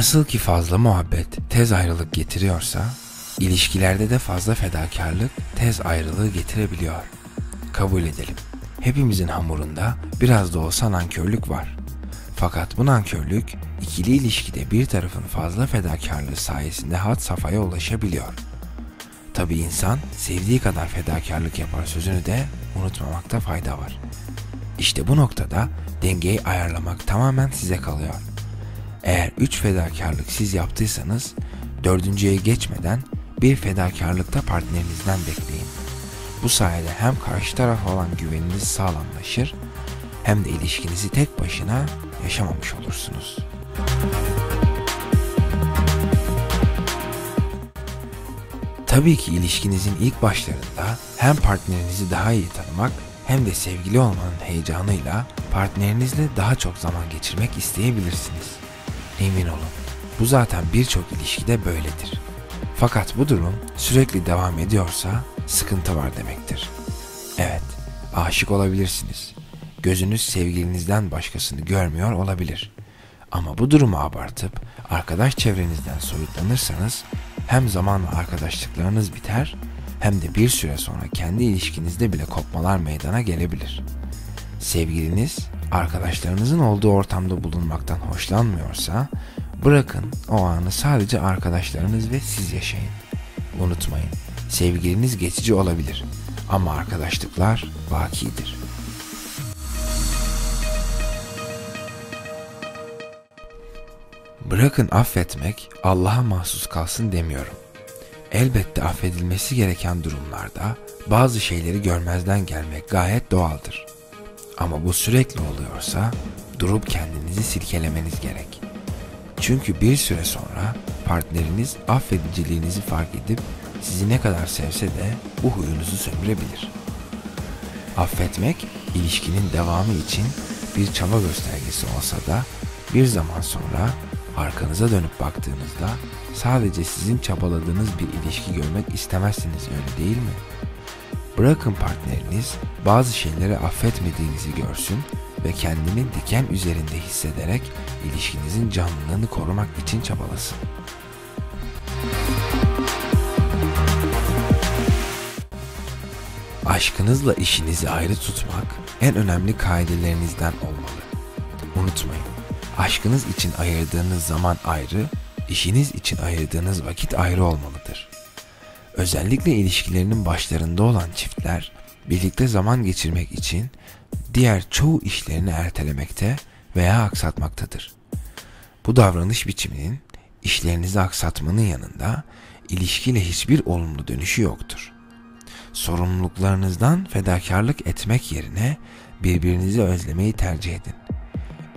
Nasıl ki fazla muhabbet tez ayrılık getiriyorsa, ilişkilerde de fazla fedakarlık tez ayrılığı getirebiliyor. Kabul edelim. Hepimizin hamurunda biraz da olsa nankörlük var. Fakat bu nankörlük ikili ilişkide bir tarafın fazla fedakarlığı sayesinde hat safhaya ulaşabiliyor. Tabi insan sevdiği kadar fedakarlık yapar sözünü de unutmamakta fayda var. İşte bu noktada dengeyi ayarlamak tamamen size kalıyor. Eğer üç fedakarlık siz yaptıysanız dördüncüye geçmeden bir fedakarlıkta partnerinizden bekleyin. Bu sayede hem karşı taraf olan güveniniz sağlamlaşır hem de ilişkinizi tek başına yaşamamış olursunuz. Tabii ki ilişkinizin ilk başlarında hem partnerinizi daha iyi tanımak hem de sevgili olmanın heyecanıyla partnerinizle daha çok zaman geçirmek isteyebilirsiniz. Emin olun, bu zaten birçok ilişkide böyledir. Fakat bu durum sürekli devam ediyorsa sıkıntı var demektir. Evet, aşık olabilirsiniz. Gözünüz sevgilinizden başkasını görmüyor olabilir. Ama bu durumu abartıp arkadaş çevrenizden soyutlanırsanız hem zamanla arkadaşlıklarınız biter hem de bir süre sonra kendi ilişkinizde bile kopmalar meydana gelebilir. Sevgiliniz arkadaşlarınızın olduğu ortamda bulunmaktan hoşlanmıyorsa bırakın o anı sadece arkadaşlarınız ve siz yaşayın. Unutmayın sevgiliniz geçici olabilir ama arkadaşlıklar bakidir. Bırakın affetmek Allah'a mahsus kalsın demiyorum. Elbette affedilmesi gereken durumlarda bazı şeyleri görmezden gelmek gayet doğaldır. Ama bu sürekli oluyorsa durup kendinizi silkelemeniz gerek. Çünkü bir süre sonra partneriniz affediciliğinizi fark edip sizi ne kadar sevse de bu huyunuzu sömürebilir. Affetmek ilişkinin devamı için bir çaba göstergesi olsa da bir zaman sonra arkanıza dönüp baktığınızda sadece sizin çabaladığınız bir ilişki görmek istemezsiniz öyle değil mi? Bırakın partneriniz bazı şeyleri affetmediğinizi görsün ve kendini diken üzerinde hissederek ilişkinizin canlılığını korumak için çabalasın. Aşkınızla işinizi ayrı tutmak en önemli kaidelerinizden olmalı. Unutmayın, aşkınız için ayırdığınız zaman ayrı, işiniz için ayırdığınız vakit ayrı olmalıdır. Özellikle ilişkilerinin başlarında olan çiftler birlikte zaman geçirmek için diğer çoğu işlerini ertelemekte veya aksatmaktadır. Bu davranış biçiminin işlerinizi aksatmanın yanında ilişkiyle hiçbir olumlu dönüşü yoktur. Sorumluluklarınızdan fedakarlık etmek yerine birbirinizi özlemeyi tercih edin.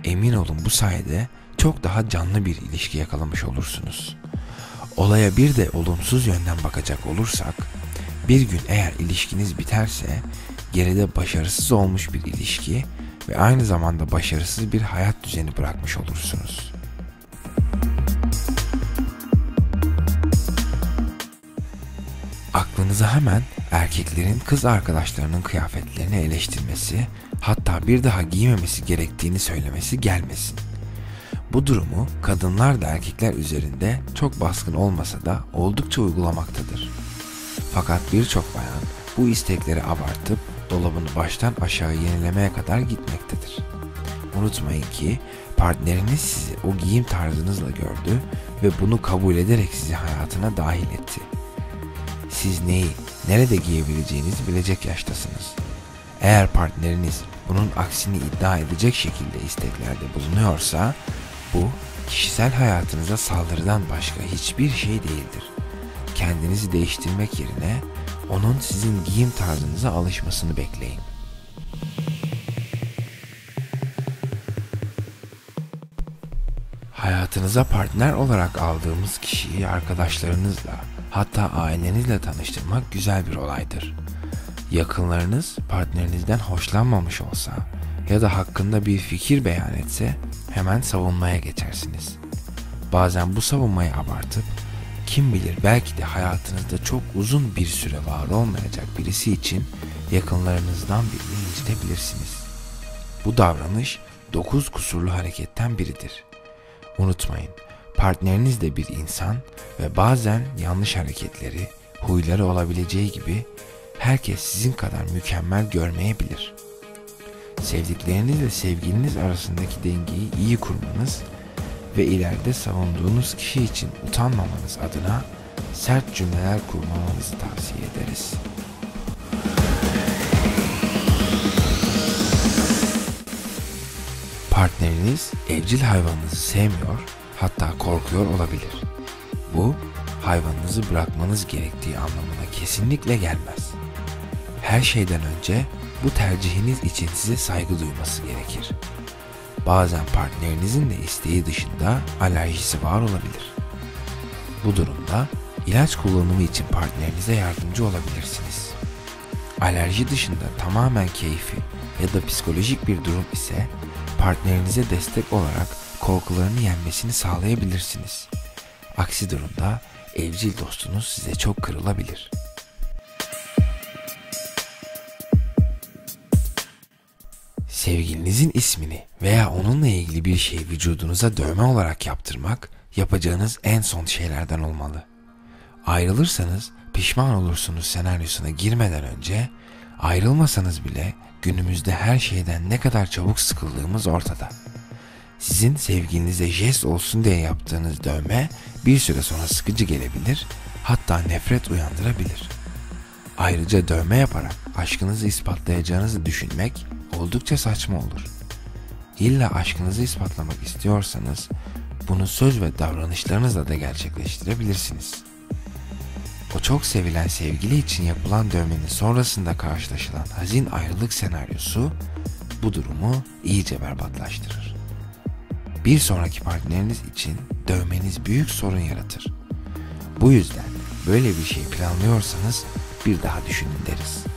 Emin olun bu sayede çok daha canlı bir ilişki yakalamış olursunuz. Olaya bir de olumsuz yönden bakacak olursak, bir gün eğer ilişkiniz biterse geride başarısız olmuş bir ilişki ve aynı zamanda başarısız bir hayat düzeni bırakmış olursunuz. Aklınıza hemen erkeklerin kız arkadaşlarının kıyafetlerini eleştirmesi, hatta bir daha giymemesi gerektiğini söylemesi gelmesin. Bu durumu kadınlar da erkekler üzerinde çok baskın olmasa da oldukça uygulamaktadır. Fakat birçok bayan bu istekleri abartıp dolabını baştan aşağı yenilemeye kadar gitmektedir. Unutmayın ki partneriniz sizi o giyim tarzınızla gördü ve bunu kabul ederek sizi hayatına dahil etti. Siz neyi, nerede giyebileceğinizi bilecek yaştasınız. Eğer partneriniz bunun aksini iddia edecek şekilde isteklerde bulunuyorsa bu kişisel hayatınıza saldırıdan başka hiçbir şey değildir. Kendinizi değiştirmek yerine onun sizin giyim tarzınıza alışmasını bekleyin. Hayatınıza partner olarak aldığımız kişiyi arkadaşlarınızla, hatta ailenizle tanıştırmak güzel bir olaydır. Yakınlarınız partnerinizden hoşlanmamış olsa ya da hakkında bir fikir beyan etse hemen savunmaya geçersiniz. Bazen bu savunmayı abartıp kim bilir belki de hayatınızda çok uzun bir süre var olmayacak birisi için yakınlarınızdan birini incitebilirsiniz. Bu davranış dokuz kusurlu hareketten biridir. Unutmayın, Partneriniz de bir insan ve bazen yanlış hareketleri, huyları olabileceği gibi herkes sizin kadar mükemmel görmeyebilir. Sevdiklerinizle sevgiliniz arasındaki dengeyi iyi kurmanız ve ileride savunduğunuz kişi için utanmamanız adına sert cümleler kurmamanızı tavsiye ederiz. Partneriniz evcil hayvanınızı sevmiyor, hatta korkuyor olabilir. Bu, hayvanınızı bırakmanız gerektiği anlamına kesinlikle gelmez. Her şeyden önce bu tercihiniz için size saygı duyması gerekir. Bazen partnerinizin de isteği dışında alerjisi var olabilir. Bu durumda ilaç kullanımı için partnerinize yardımcı olabilirsiniz. Alerji dışında tamamen keyfi ya da psikolojik bir durum ise partnerinize destek olarak korkularını yenmesini sağlayabilirsiniz. Aksi durumda evcil dostunuz size çok kırılabilir. Sevgilinizin ismini veya onunla ilgili bir şeyi vücudunuza dövme olarak yaptırmak yapacağınız en son şeylerden olmalı. Ayrılırsanız pişman olursunuz senaryosuna girmeden önce ayrılmasanız bile günümüzde her şeyden ne kadar çabuk sıkıldığımız ortada. Sizin sevgilinize jest olsun diye yaptığınız dövme bir süre sonra sıkıcı gelebilir, hatta nefret uyandırabilir. Ayrıca dövme yaparak aşkınızı ispatlayacağınızı düşünmek oldukça saçma olur. İlla aşkınızı ispatlamak istiyorsanız bunu söz ve davranışlarınızla da gerçekleştirebilirsiniz. O çok sevilen sevgili için yapılan dövmenin sonrasında karşılaşılan hazin ayrılık senaryosu bu durumu iyice berbatlaştırır. Bir sonraki partneriniz için dövmeniz büyük sorun yaratır. Bu yüzden böyle bir şey planlıyorsanız bir daha düşünün deriz.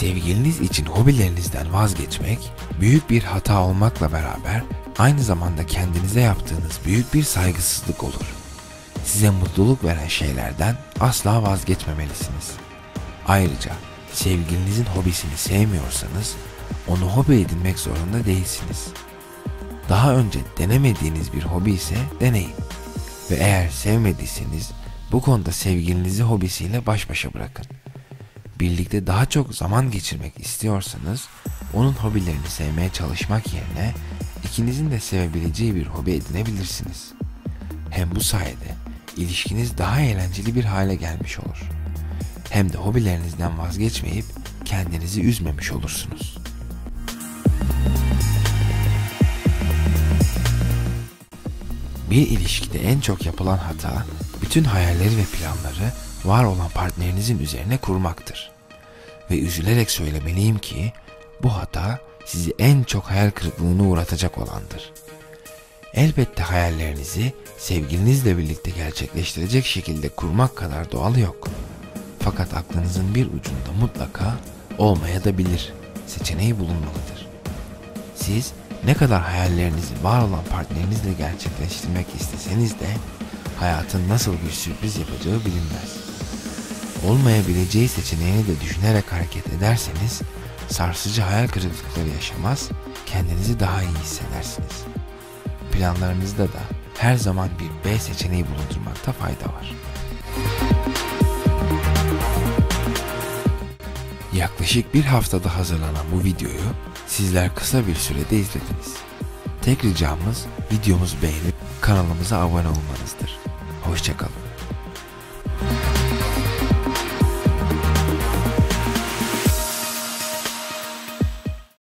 Sevgiliniz için hobilerinizden vazgeçmek büyük bir hata olmakla beraber aynı zamanda kendinize yaptığınız büyük bir saygısızlık olur. Size mutluluk veren şeylerden asla vazgeçmemelisiniz. Ayrıca sevgilinizin hobisini sevmiyorsanız onu hobi edinmek zorunda değilsiniz. Daha önce denemediğiniz bir hobi ise deneyin. Ve eğer sevmediyseniz bu konuda sevgilinizi hobisiyle baş başa bırakın. Birlikte daha çok zaman geçirmek istiyorsanız onun hobilerini sevmeye çalışmak yerine ikinizin de sevebileceği bir hobi edinebilirsiniz. Hem bu sayede ilişkiniz daha eğlenceli bir hale gelmiş olur. Hem de hobilerinizden vazgeçmeyip kendinizi üzmemiş olursunuz. Bir ilişkide en çok yapılan hata bütün hayalleri ve planları var olan partnerinizin üzerine kurmaktır. Ve üzülerek söylemeliyim ki bu hata sizi en çok hayal kırıklığına uğratacak olandır. Elbette hayallerinizi sevgilinizle birlikte gerçekleştirecek şekilde kurmak kadar doğal yok. Fakat aklınızın bir ucunda mutlaka olmaya da bilir seçeneği bulunmalıdır. Siz ne kadar hayallerinizi var olan partnerinizle gerçekleştirmek isteseniz de hayatın nasıl bir sürpriz yapacağı bilinmez. Olmayabileceği seçeneğini de düşünerek hareket ederseniz sarsıcı hayal kırıklıkları yaşamaz, kendinizi daha iyi hissedersiniz. Planlarınızda da her zaman bir B seçeneği bulundurmakta fayda var. Yaklaşık bir haftada hazırlanan bu videoyu sizler kısa bir sürede izlediniz. Tek ricamız videomuzu beğenip kanalımıza abone olmanızdır. Hoşçakalın.